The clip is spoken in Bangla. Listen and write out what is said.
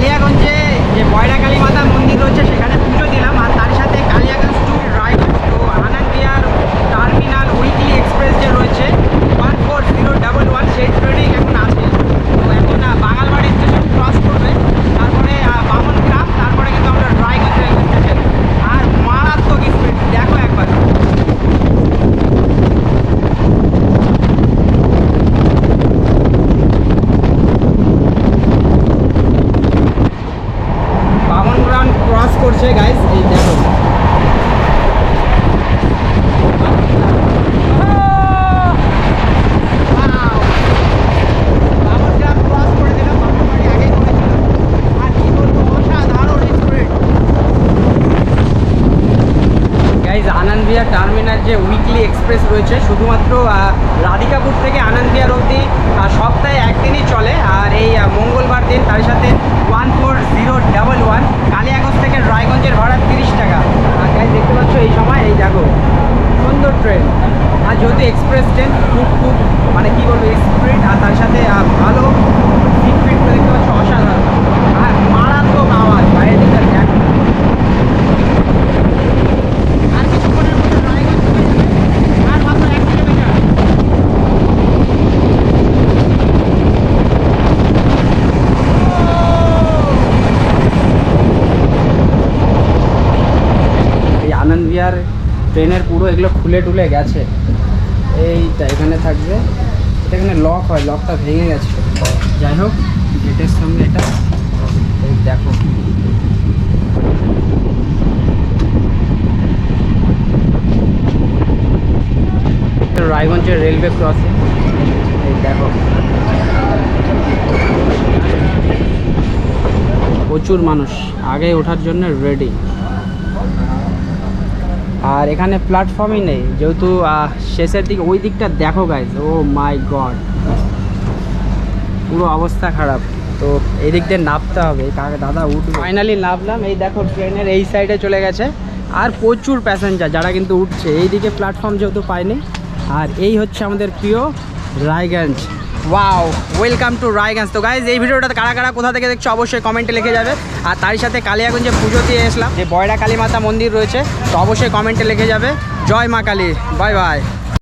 কালিয়াগঞ্জে যে Boyra Kali Mata speed। Guys Anand Vihar terminal যে উইকলি এক্সপ্রেস রয়েছে, শুধুমাত্র রাধিকাপুর থেকে আনন্দ বিহার অবধি সপ্তাহে একদিনই চলে আর এই আহ, মঙ্গলবার দিন তার সাথে one four zero double one Kaliyaganj থেকে রায়গঞ্জের ভাড়া তিরিশ টাকা আর গাইজ দেখতে পাচ্ছ এই সময় এই দেখো সুন্দর ট্রেন আর যেহেতু এক্সপ্রেস ট্রেন খুব খুব মানে কী বলব স্পিড আর তার সাথে ভালো সিট ফিট দেখতে পাচ্ছ অসাধারণ। আর মারাত্মক আওয়াজ বাইরে বিহার ট্রেনের পুরো এগুলো খুলে টুলে গেছে। এইটা এখানে থাকবে। এটা এখানে লক হয় লকটা ভেঙে গেছে। যাই হোক, গেটের সামনে এটা। এই দেখো। রায়গঞ্জের রেলওয়ে ক্রসিং এই দেখো। প্রচুর মানুষ। আগে ওঠার জন্য রেডি আর এখানে প্ল্যাটফর্মই নেই। যেহেতু শেষের দিকে, ওই দিকটা দেখো গাইজ ও মাই গড পুরো অবস্থা খারাপ। তো এই দিক দিয়ে নামতে হবে কাকে দাদা উঠবে। ফাইনালি নামলাম, এই দেখো ট্রেনের এই সাইডে চলে গেছে। আর প্রচুর প্যাসেঞ্জার যারা কিন্তু উঠছে, এই দিকে প্ল্যাটফর্ম যেহেতু পায়নি। আর এই হচ্ছে আমাদের প্রিয় Raiganj wow welcome to Raiganj তো গাইজ এই ভিডিওটা কারা কারা কোথা থেকে দেখছ অবশ্যই কমেন্টে লিখে যাবে। আর তার সাথে কালিয়াগঞ্জে পুজো দিয়ে এসলাম। যে বয়রা কালী মাতা মন্দির রয়েছে, তো অবশ্যই কমেন্টে লিখে যাবে। জয় মা কালী। Bye bye